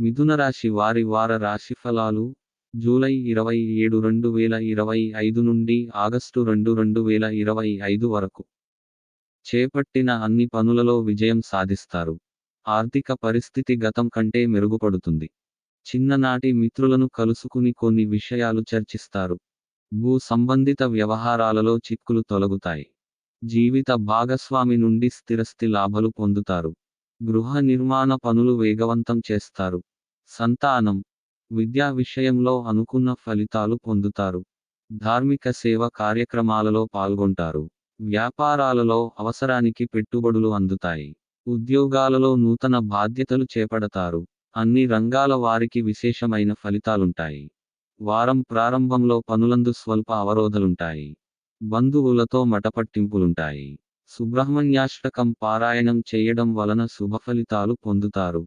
మిథున రాశి వారి వార రాశి ఫలాలు జూలై ఇరవై ఏడు రెండు వేల ఇరవై ఐదు నుండి ఆగస్టు రెండు రెండు వేల ఇరవై ఐదు వరకు. చేపట్టిన అన్ని పనులలో విజయం సాధిస్తారు. ఆర్థిక పరిస్థితి గతం కంటే మెరుగుపడుతుంది. చిన్ననాటి మిత్రులను కలుసుకుని కొన్ని విషయాలు చర్చిస్తారు. భూ సంబంధిత వ్యవహారాలలో చిక్కులు తొలగుతాయి. జీవిత భాగస్వామి నుండి స్థిరస్థి లాభాలు పొందుతారు. గృహ నిర్మాణ పనులు వేగవంతం చేస్తారు. సంతానం. విద్యా విషయంలో అనుకున్న ఫలితాలు పొందుతారు. ధార్మిక సేవ కార్యక్రమాలలో పాల్గొంటారు. వ్యాపారాలలో అవసరానికి పెట్టుబడులు అందుతాయి. ఉద్యోగాలలో నూతన బాధ్యతలు చేపడతారు. అన్ని రంగాల వారికి విశేషమైన ఫలితాలుంటాయి. వారం ప్రారంభంలో పనులందు స్వల్ప అవరోధలుంటాయి. బంధువులతో మటపట్టింపులుంటాయి. సుబ్రహ్మణ్యాష్టకం పారాయణం చేయడం వలన శుభ ఫలితాలు పొందుతారు.